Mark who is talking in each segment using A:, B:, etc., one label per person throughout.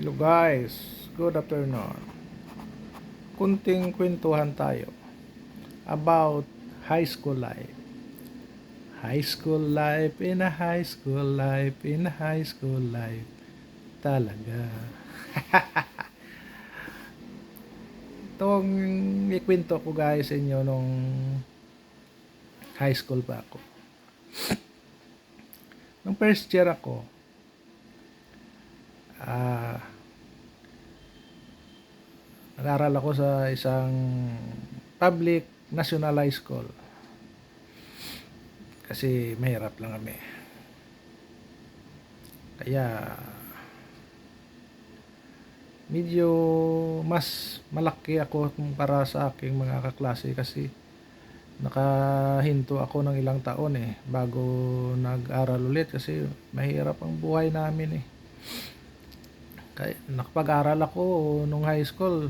A: Hello guys, good afternoon. Kunting kwentuhan tayo about high school life. High school life, in a high school life, in a high school life. Talaga. Itong ikwento ko guys inyo nung high school pa ako. Nung first year ako, ah, nag-aral ako sa isang public national high school. Kasi mahirap lang kami. Kaya medyo mas malaki ako para sa aking mga kaklase kasi nakahinto ako ng ilang taon eh bago nag-aral ulit kasi mahirap ang buhay namin eh. Kaya nakapag-aral ako nung high school.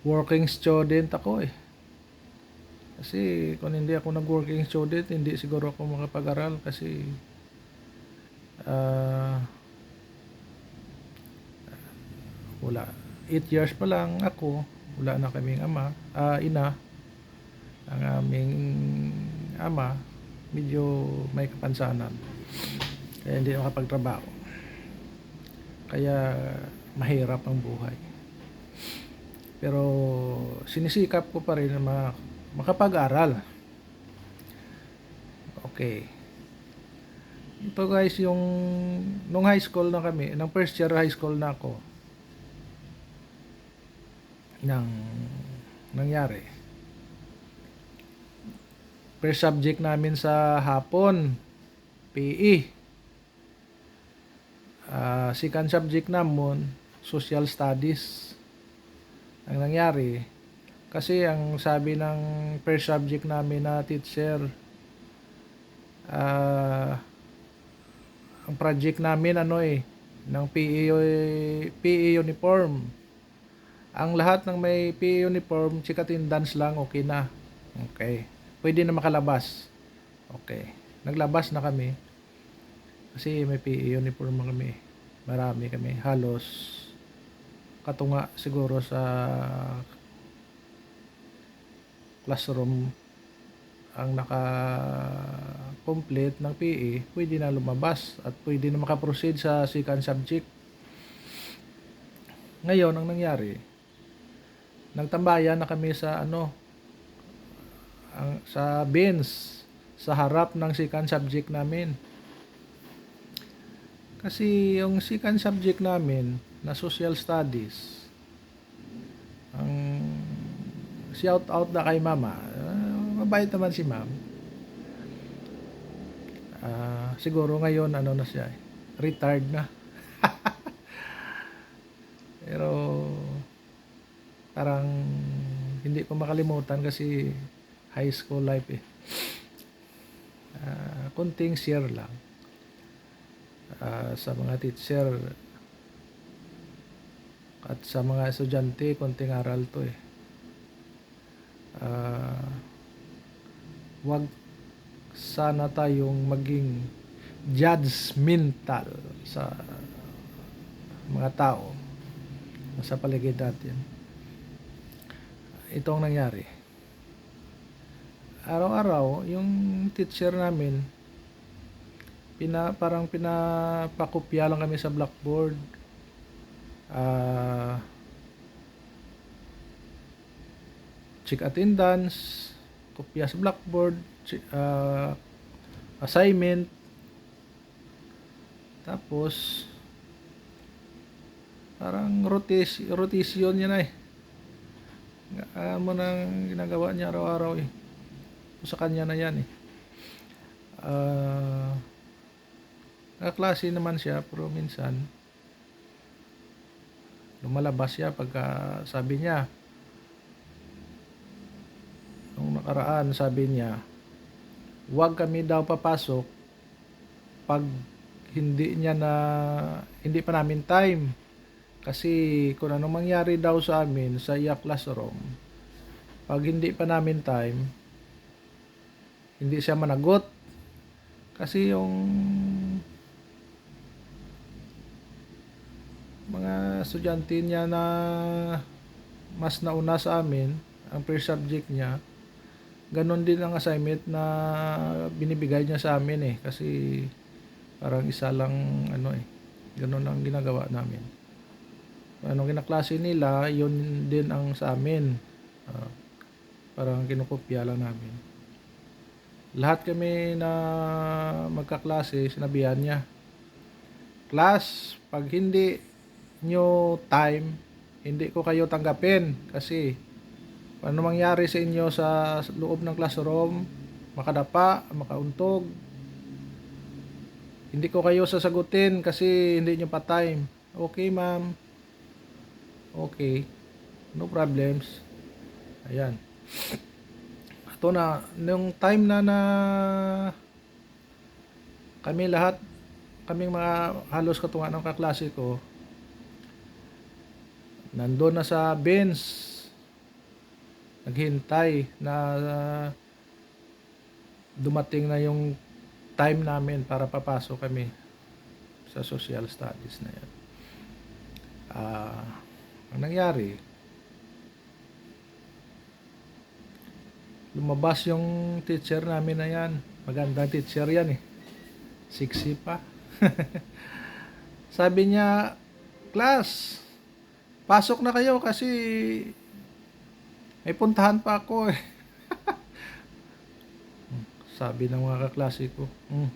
A: Working student ako eh. Kasi kung hindi ako nag-working student, hindi siguro ako makapag-aral kasi ah wala. 8 years pa lang ako, wala na kaming ama, ah, ina. Ang aming ama, medyo may kapansanan. Kaya hindi makapagtrabaho. Kaya mahirap ang buhay. Pero sinisikap ko pa rin na ma- makapag-aral. Okay. Ito guys, yung nung high school na kami, nung first year high school na ako, nang nangyari. First subject namin sa hapon, PE. Ah, second subject namin, social studies. Ang nangyari, kasi ang sabi ng first subject namin na teacher, ah, ang project namin ano eh, ng PE, PE uniform. Ang lahat ng may PE uniform, chick attendance lang, okay na. Okay. Pwede na makalabas. Okay. Naglabas na kami. Kasi may PE uniform kami. Marami kami. Halos katunga siguro sa classroom ang naka-complete ng PE, pwede na lumabas at pwede na makaproceed sa second subject. Ngayon, ang nangyari, nagtambayan na kami sa ano, ang, sa bins, sa harap ng second subject namin. Kasi yung second subject namin na social studies, ang shout out na kay mama. Ah, mabait naman si ma'am. Ah, siguro ngayon ano na siya, retired na. Pero parang hindi ko makalimutan kasi high school life eh. Ah, kunting share lang Ah, sa mga teacher at sa mga estudyante, konting aral to eh. Ah, wag sana tayong maging judgmental sa mga tao sa paligid natin. Ito ang nangyari. Araw-araw, yung teacher namin, pina, parang pinapakopya lang kami sa blackboard. Ah, check attendance, kopya sa blackboard, chi- ah, assignment, tapos parang rotation, rotation niya na eh. Nga mo nang ginagawa niya araw-araw eh. Sa kanya na yan eh. Ah, kaklase naman siya pero minsan lumalabas siya pagka sabi niya nung nakaraan sabi niya huwag kami daw papasok pag hindi niya na hindi pa namin time. Kasi kung ano mangyari daw sa amin sa iya classroom pag hindi pa namin time hindi siya managot. Kasi yung mga estudyante niya na mas nauna sa amin, ang first subject niya, ganon din ang assignment na binibigay niya sa amin eh. Kasi parang isa lang ano eh. Ganon ang ginagawa namin. Anong kinaklase nila, yun din ang sa amin. Ah, parang kinukopya lang namin. Lahat kami na magkaklase, sinabihan niya. Class, pag hindi nyo time, hindi ko kayo tanggapin kasi ano mangyari sa inyo sa loob ng classroom, makadapa, makauntog, hindi ko kayo sasagutin kasi hindi nyo pa time. Okay, ma'am. Okay. No problems. Ayan. Ito na, nung time na na kami lahat, kaming mga halos katunga ng kaklase ko, nandun na sa bench, naghintay na uh, dumating na yung time namin para papasok kami sa social studies na yan. Ah, ang nangyari, lumabas yung teacher namin na yan. Magandang teacher yan eh. Sexy pa. Sabi niya, class, pasok na kayo kasi may puntahan pa ako eh. Sabi ng mga kaklase ko, hmm,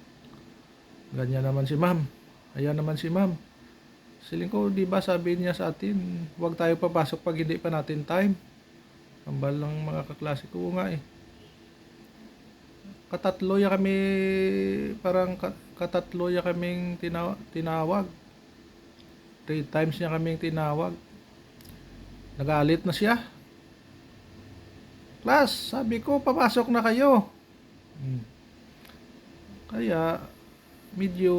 A: ganyan naman si ma'am. Ayan naman si ma'am. Siling ko, di ba sabi niya sa atin, huwag tayo papasok pag hindi pa natin time. Kambal ng mga kaklase ko nga eh. Katatlo ya kami, parang ka- katatlo ya kaming tina- tinawag. Three times niya kaming tinawag. Nagalit na siya. Class, sabi ko, papasok na kayo. Hmm. Kaya, medyo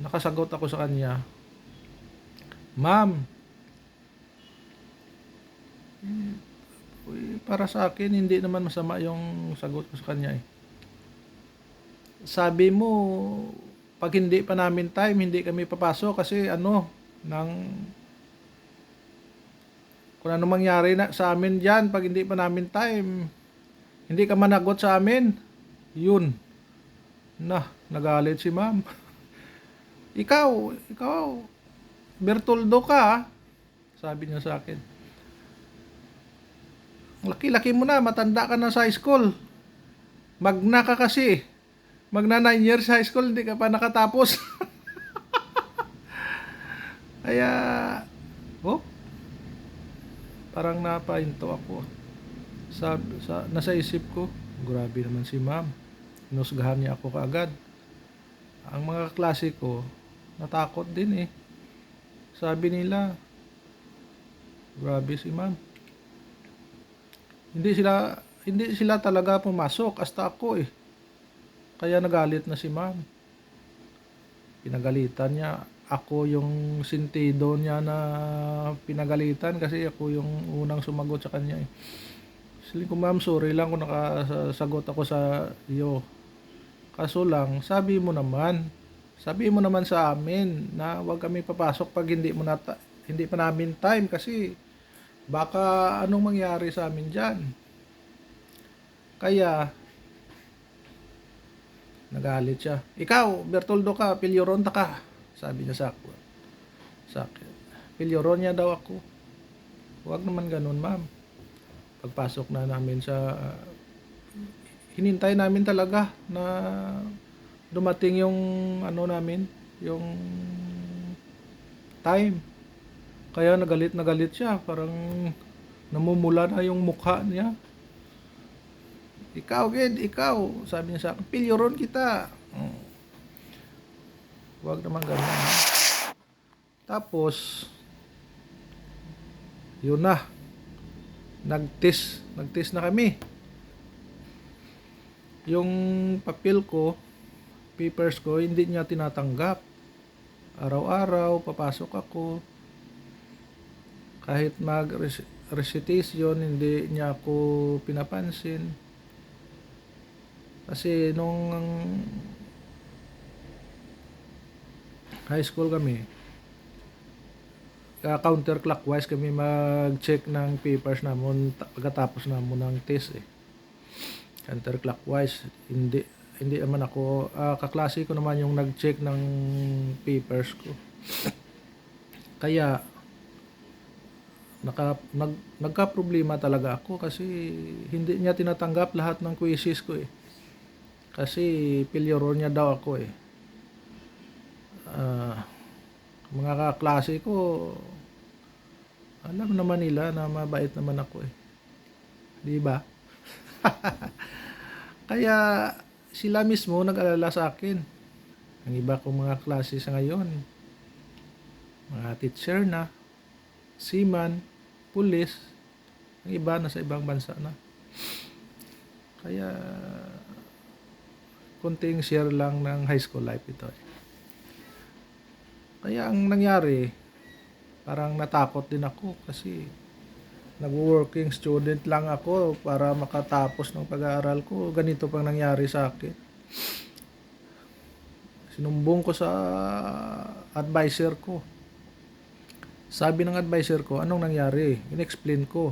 A: nakasagot ako sa kanya. Ma'am, uy, para sa akin, hindi naman masama yung sagot ko sa kanya eh. Sabi mo, pag hindi pa namin time, hindi kami papasok kasi ano, nang kung ano mangyari na sa amin dyan pag hindi pa namin time hindi ka managot sa amin yun. Na nagalit si ma'am. Ikaw ikaw Bertoldo ka sabi niya sa akin. Laki-laki mo na matanda ka na sa high school. Magna ka kasi. Magna 9 years high school hindi ka pa nakatapos kaya oh parang napahinto ako. Sa, sa nasa isip ko grabe naman si ma'am. Inusgahan niya ako kaagad. Ang mga klase ko natakot din eh. Sabi nila grabe si ma'am. Hindi sila hindi sila talaga pumasok hasta ako eh. Kaya nagalit na si ma'am. Pinagalitan niya ako yung sintido niya na pinagalitan kasi ako yung unang sumagot sa kanya eh. Sabi ko, ma'am, sorry lang kung nakasagot ako sa iyo. Kaso lang, sabi mo naman, sabi mo naman sa amin na huwag kami papasok pag hindi mo na hindi pa namin time kasi baka anong mangyari sa amin diyan. Kaya nagalit siya. Ikaw, Bertoldo ka, Pilyoronta ka. Sabi niya sa ako. Sa akin. Pilyoronya daw ako. Huwag naman ganun, ma'am. Pagpasok na namin sa... hinintay namin talaga na dumating yung ano namin, yung time. Kaya nagalit na galit siya. Parang namumula na yung mukha niya. Ikaw, Ged, ikaw. Sabi niya sa akin, pilyoron kita. Hmm. Huwag naman ganun. Tapos, yun na. Nag-test. Nag-test na kami. Yung papel ko, papers ko, hindi niya tinatanggap. Araw-araw, papasok ako. Kahit mag-recitation, hindi niya ako pinapansin. Kasi nung high school kami, uh, counterclockwise kami mag-check ng papers namon ta- pagkatapos namon ng test eh. Counterclockwise, hindi hindi naman ako ah, kaklase ko naman yung nag-check ng papers ko. Kaya naka nag nagka-problema talaga ako kasi hindi niya tinatanggap lahat ng quizzes ko eh. Kasi failure niya daw ako eh. Ah, mga kaklase ko alam naman nila na mabait naman ako eh. 'Di ba? Kaya sila mismo nag-alala sa akin. Ang iba kong mga klase sa ngayon, mga teacher na, seaman, pulis, ang iba nasa ibang bansa na. Kaya konting share lang ng high school life ito. eh. Kaya ang nangyari, parang natakot din ako kasi nag-working student lang ako para makatapos ng pag-aaral ko. Ganito pang nangyari sa akin. Sinumbong ko sa advisor ko. Sabi ng advisor ko, anong nangyari? In-explain ko.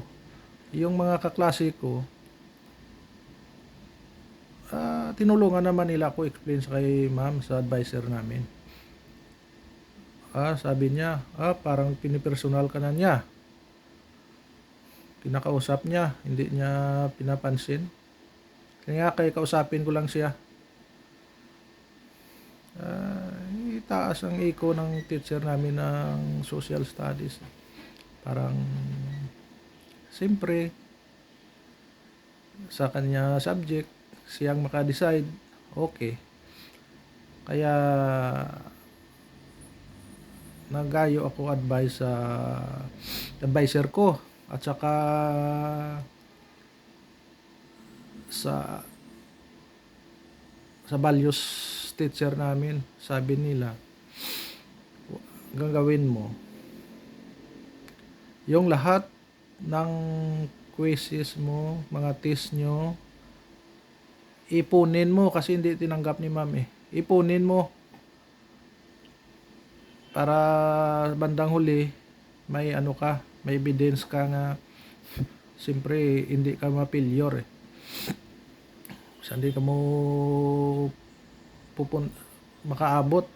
A: Yung mga kaklase ko, ah, tinulungan naman nila ako explain sa kay ma'am sa advisor namin. Ah, sabi niya, ah, parang pinipersonal ka na niya. Kinakausap niya, hindi niya pinapansin. Kaya kay kausapin ko lang siya. Ah, itaas ang iko ng teacher namin ng social studies. Parang, siyempre, sa kanya subject, siyang makadecide, okay. Kaya, nagayo ako advice sa advisor ko at saka sa sa values teacher namin. Sabi nila gagawin mo yung lahat ng quizzes mo mga test nyo ipunin mo kasi hindi tinanggap ni ma'am eh. Ipunin mo para bandang huli may ano ka may evidence ka nga siyempre hindi ka mapilyor eh. Sa hindi ka mo pupun makaabot.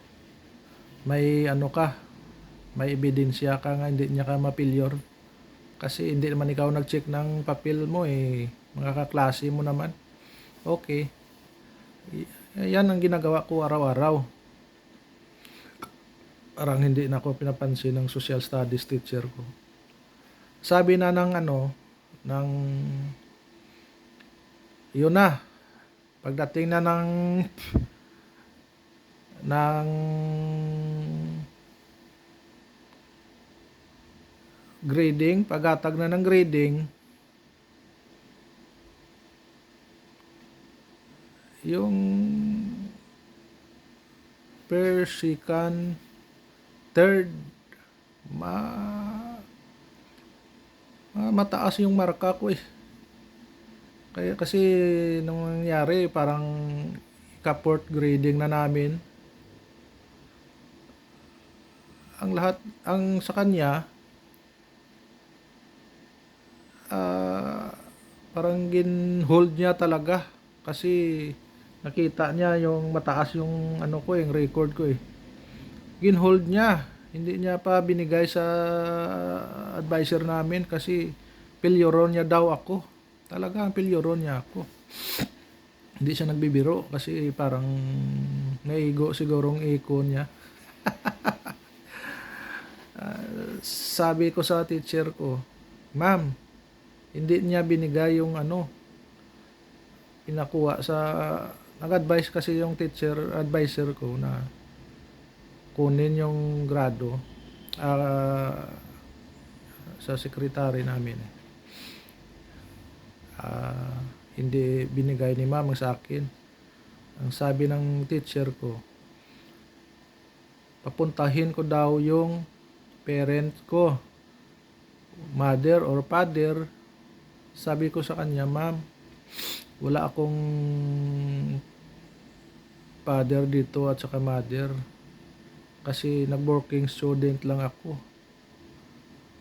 A: May ano ka may ebidensya ka nga hindi niya ka mapilyor kasi hindi naman ikaw nag-check ng papel mo eh. Mga kaklase mo naman. Okay. Yan ang ginagawa ko araw-araw parang hindi na ako pinapansin ng social studies teacher ko. Sabi na ng ano ng yun na pagdating na ng ng grading, pagatag na ng grading, yung second, third, ma, ma mataas yung marka ko eh. Kaya kasi nung nangyari parang ka-fourth grading na namin. Ang lahat ang sa kanya ah, parang gin-hold niya talaga kasi nakita niya yung mataas yung ano ko yung record ko eh. Gin-hold niya. Hindi niya pa binigay sa advisor namin kasi pilyoron niya daw ako. Talaga ang pilyoron niya ako. Hindi siya nagbibiro kasi parang naigo sigurong iko niya. Ah, sabi ko sa teacher ko, Ma'am, hindi niya binigay yung ano, pinakuha sa, nag-advise kasi yung teacher, advisor ko na kunin yung grado ah, sa secretary namin. Ah, hindi binigay ni ma'am sa akin. Ang sabi ng teacher ko, papuntahin ko daw yung parent ko, mother or father. Sabi ko sa kanya, ma'am, wala akong father dito at saka mother. Kasi nag-working student lang ako.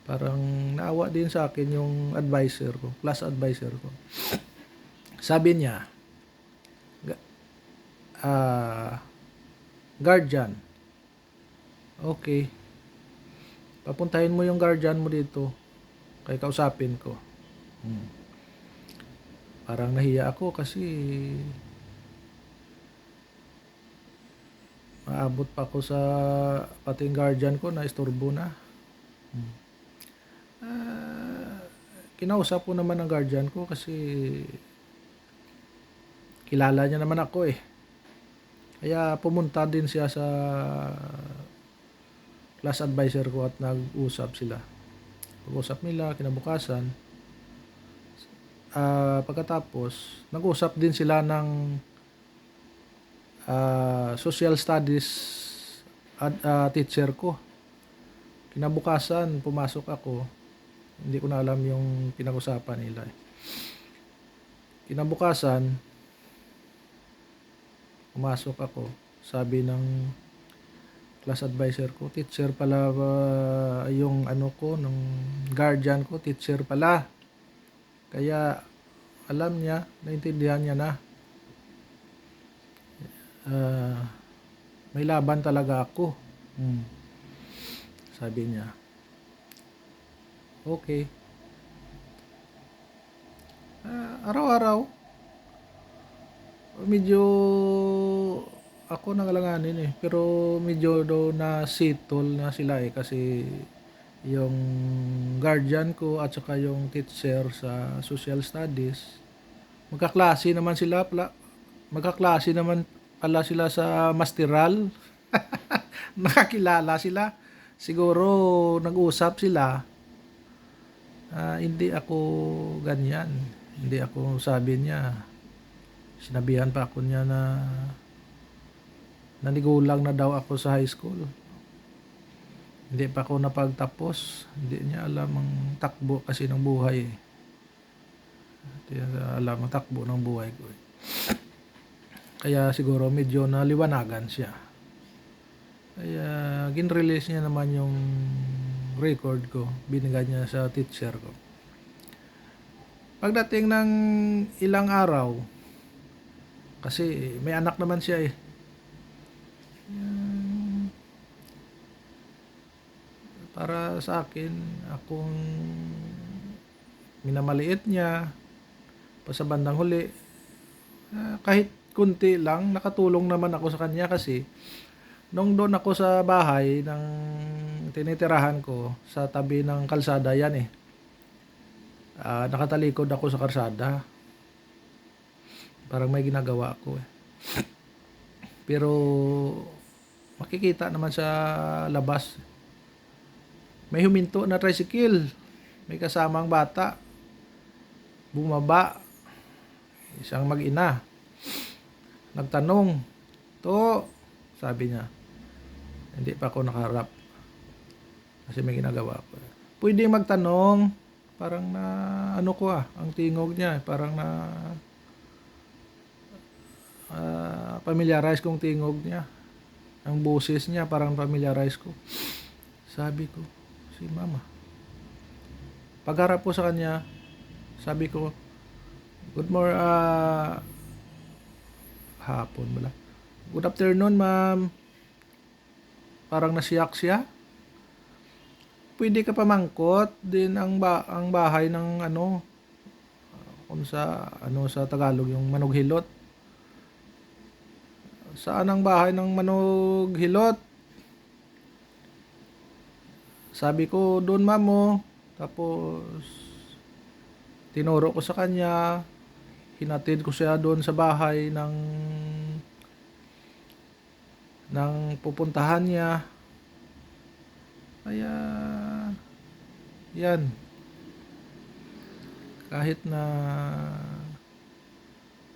A: Parang naawa din sa akin yung advisor ko, class advisor ko. Sabi niya, ah, guardian, okay, papuntahin mo yung guardian mo dito, kay kausapin ko. Hmm. Parang nahiya ako kasi maabot pa ako sa pati yung guardian ko na istorbo na. Hmm. Ah, kinausap ko naman ang guardian ko kasi kilala niya naman ako eh. Kaya pumunta din siya sa class advisor ko at nag-usap sila. Pag-usap nila, kinabukasan, ah pagkatapos, nag-usap din sila ng ah, social studies at ah, teacher ko. Kinabukasan, pumasok ako. Hindi ko na alam yung pinag-usapan nila. eh. Kinabukasan, pumasok ako. Sabi ng class advisor ko, teacher pala ba yung ano ko, ng guardian ko, teacher pala. Kaya alam niya, naintindihan niya na. Ah, may laban talaga ako. Hmm. Sabi niya. Okay. Ah, araw-araw, medyo ako nangalanganin eh. Pero medyo do na sitol na sila eh kasi yung guardian ko at saka yung teacher sa social studies magkaklase naman sila pala magkaklase naman pala sila sa masteral. Nakakilala sila. Siguro nag-usap sila. Ah, hindi ako ganyan. Hindi ako sabi niya. Sinabihan pa ako niya na nanigulang na daw ako sa high school. Hindi pa ako napagtapos. Hindi niya alam ang takbo kasi ng buhay eh. hindi niya alam ang takbo ng buhay ko eh. Kaya siguro medyo naliwanagan siya. Kaya gin-release niya naman yung record ko. Binigay niya sa teacher ko. Pagdating ng ilang araw kasi may anak naman siya eh. Para sa akin akong minamaliit niya pa sa bandang huli ah, kahit kunti lang. Nakatulong naman ako sa kanya kasi nung doon ako sa bahay ng tinitirahan ko sa tabi ng kalsada yan eh. Ah, nakatalikod ako sa kalsada. Parang may ginagawa ako eh. Pero makikita naman sa labas. May huminto na tricycle. May kasamang bata. Bumaba. Isang mag-ina nagtanong to sabi niya hindi pa ako nakaharap kasi may ginagawa ako. Pwede magtanong parang na ano ko ah ang tingog niya parang na ah, familiarize kong tingog niya. Ang boses niya parang familiarize ko. Sabi ko si mama. Pagharap po sa kanya sabi ko good morning ah hapon wala. Good afternoon ma'am. Parang nasiyak siya. Pwede ka pamangkot din ang ba ang bahay ng ano kung sa ano sa Tagalog yung manughilot saan ang bahay ng manughilot sabi ko doon mamo tapos tinuro ko sa kanya hinatid ko siya doon sa bahay ng ng pupuntahan niya. Kaya yan kahit na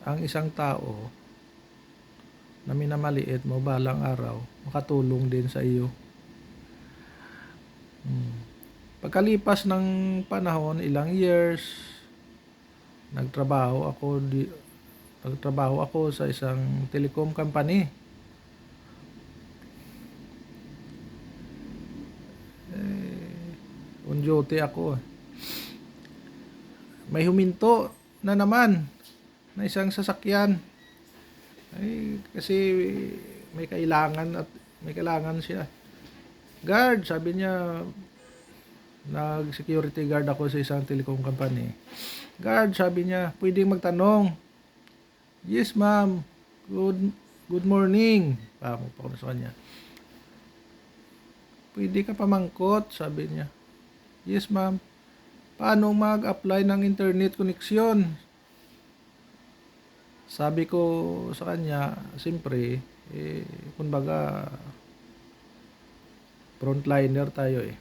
A: ang isang tao na minamaliit mo balang araw makatulong din sa iyo. Hmm. pagkalipas ng panahon ilang years nagtrabaho ako di, nagtrabaho ako sa isang telecom company. Eh, on duty ako. May huminto na naman na isang sasakyan. Ay kasi may kailangan at may kailangan siya. Guard sabi niya nag security guard ako sa isang telecom company. Guard, sabi niya, pwedeng magtanong. Yes, ma'am. Good, good morning. Pamo pa ko na sa kanya. Pwede ka pamangkot, sabi niya. Yes, ma'am. Paano mag-apply ng internet connection? Sabi ko sa kanya, siyempre, eh, kumbaga, frontliner tayo eh.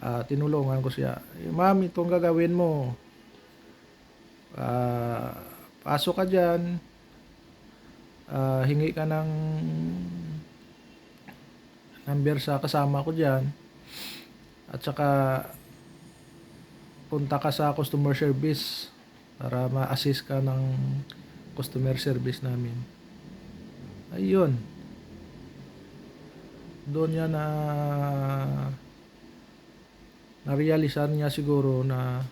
A: Ah, tinulungan ko siya. Eh, ma'am, itong gagawin mo. Ah, pasok ka dyan. Ah, hingi ka ng number sa kasama ko dyan. At saka, punta ka sa customer service para ma-assist ka ng customer service namin. Ayun. Doon niya na narealisan niya siguro na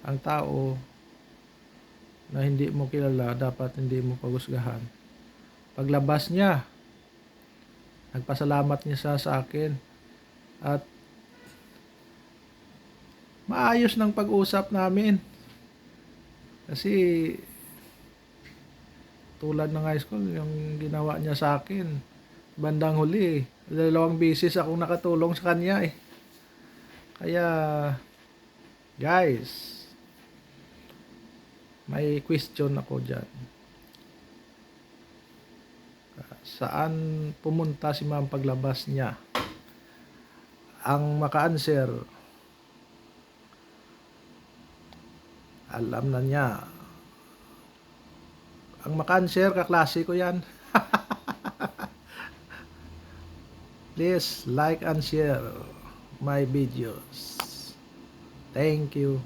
A: ang tao na hindi mo kilala dapat hindi mo pagusgahan. Paglabas niya, nagpasalamat niya sa, sa akin at maayos ng pag-usap namin. Kasi tulad ng high school, yung ginawa niya sa akin, bandang huli, dalawang beses akong nakatulong sa kanya eh. Kaya, guys, may question ako dyan. Saan pumunta si ma'am paglabas niya? Ang maka-answer, alam na niya. Ang maka-answer, kaklase ko yan. Please like and share my videos. Thank you.